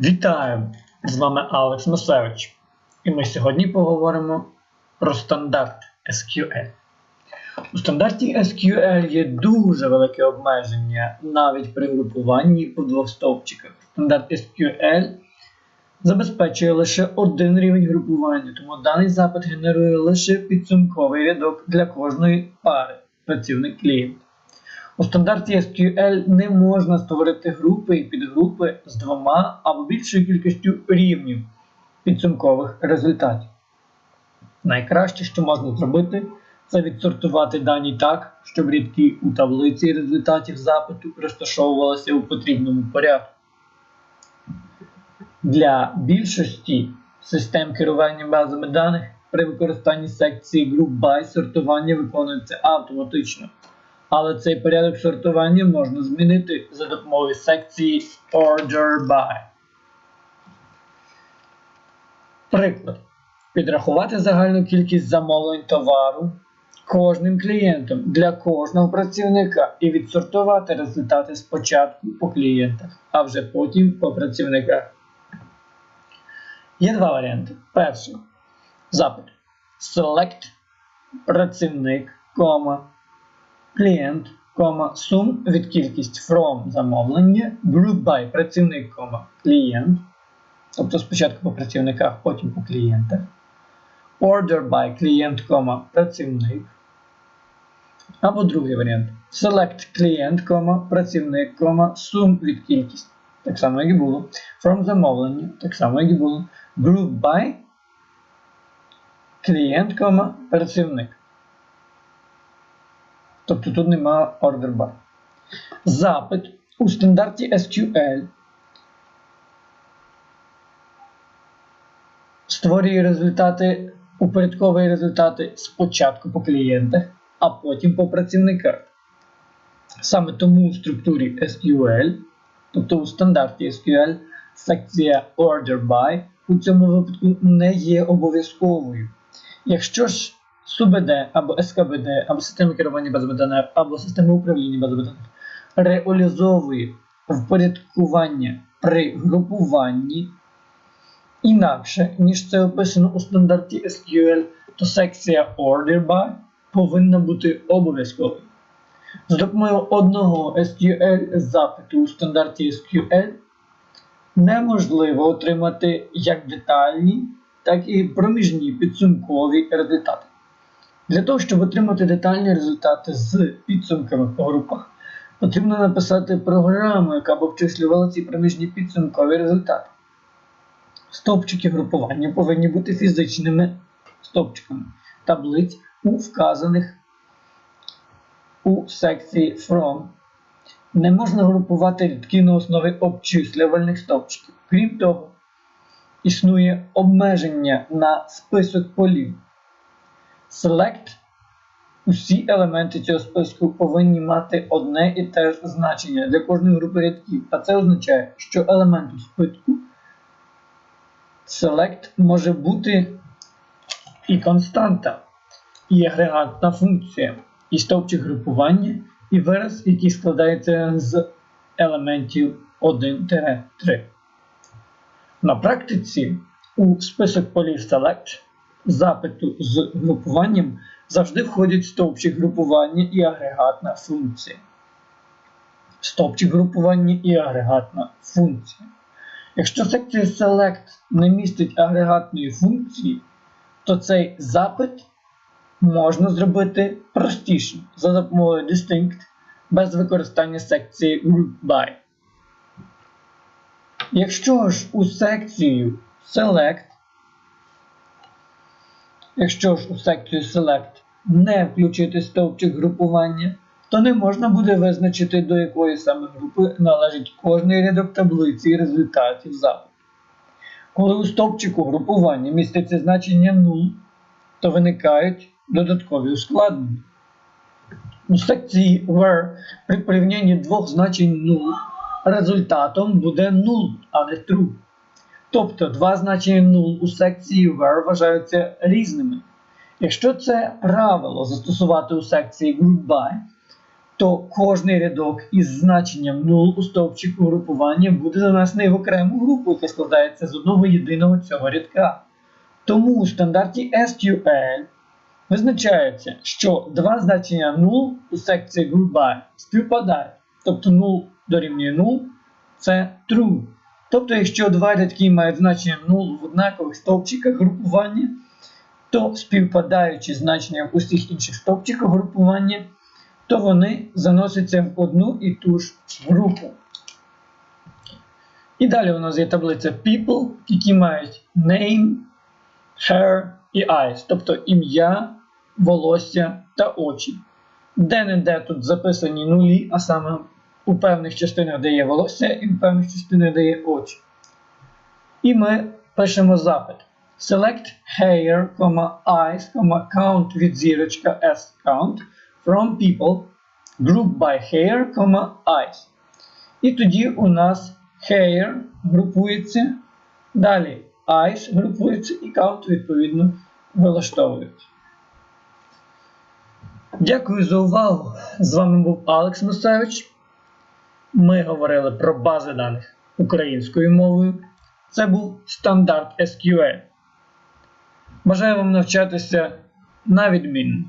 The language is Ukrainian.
Вітаю! З вами Алекс Масевич. І ми сьогодні поговоримо про стандарт SQL. У стандарті SQL є дуже велике обмеження навіть при групуванні по двох стовпчиках. Стандарт SQL забезпечує лише один рівень групування, тому даний запит генерує лише підсумковий рядок для кожної пари працівник клієнт. У стандарті SQL не можна створити групи і підгрупи з двома або більшою кількістю рівнів підсумкових результатів. Найкраще, що можна зробити, це відсортувати дані так, щоб рядки у таблиці результатів запиту розташовувалися у потрібному порядку. Для більшості систем керування базами даних при використанні секції Group By сортування виконується автоматично. Але цей порядок сортування можна змінити за допомогою секції Order By. Приклад. Підрахувати загальну кількість замовлень товару кожним клієнтом для кожного працівника і відсортувати результати спочатку по клієнтах, а вже потім по працівниках. Є два варіанти. Перший запит. Select працівник, клієнт, кома, сум від кількість from замовлення, group by працівник, кома, клієнт. Тобто спочатку по працівниках, потім по клієнтах. Order by клієнт, працівник. Або другий варіант. Select кома, працівник, кома, сум від кількість. Так само, як і було. From замовлення, так само, як і було. Group by клієнт, працівник. Тобто тут немає order by. Запит у стандарті SQL створює результати, упорядковує результати спочатку по клієнтах, а потім по працівниках. Саме тому у структурі SQL, тобто у стандарті SQL, секція Order By у цьому випадку не є обов'язковою. Якщо ж СУБД або СКБД, або система керування даних, або система управління даних реалізовує впорядкування при групуванні інакше, ніж це описано у стандарті SQL, то секція Order By повинна бути обов'язковою. За допомогою одного SQL запиту у стандарті SQL неможливо отримати як детальні, так і проміжні підсумкові результати. Для того, щоб отримати детальні результати з підсумками по групах, потрібно написати програму, яка б обчислювала ці проміжні підсумкові результати. Стовпчики групування повинні бути фізичними стовпчиками таблиць у вказаних у секції From. Не можна групувати рядки на основі обчислювальних стовпчиків. Крім того, існує обмеження на список полів. Select усі елементи цього списку повинні мати одне і те ж значення для кожної групи рядків, а це означає, що елемент у списку Select може бути і константа, і агрегатна функція, і стовпчик групування, і вираз, який складається з елементів 1-3. На практиці у список полів Select запиту з групуванням завжди входять стовпчик групування і агрегатна функція. Стовпчик групування і агрегатна функція. Якщо секція Select не містить агрегатної функції, то цей запит можна зробити простішим за допомогою Distinct без використання секції Group By. Якщо ж у секцію Select, якщо ж у секцію Select не включити стовпчик групування, то не можна буде визначити, до якої саме групи належить кожний рядок таблиці результатів запиту. Коли у стовпчику групування міститься значення 0, то виникають додаткові ускладнення. У секції where при порівнянні двох значень 0 результатом буде 0, а не true. Тобто два значення 0 у секції where вважаються різними. Якщо це правило застосувати у секції group by, то кожний рядок із значенням 0 у стовпчику групування буде занесений в окрему групу, яка складається з одного єдиного цього рядка. Тому у стандарті SQL визначається, що два значення 0 у секції group by співпадають. Тобто 0 дорівнює 0 це true. Тобто, якщо два рядки мають значення 0 в однакових стовпчиках групування, то співпадаючи значення усіх інших стовпчиках групування, то вони заносяться в одну і ту ж групу. І далі у нас є таблиця people, які мають name, hair і eyes, тобто ім'я, волосся та очі. Де-не-де тут записані нулі, а саме у певних частинах де є волосся і у певних частинах де є очі. І ми пишемо запит. Select hair, eyes, count від зірочка s count from people, group by hair, eyes. І тоді у нас hair групується, далі eyes групується і count відповідно вилаштовується. Дякую за увагу. З вами був Алекс Мусевич. Ми говорили про бази даних українською мовою. Це був стандарт SQL. Бажаю вам навчатися на відмінно.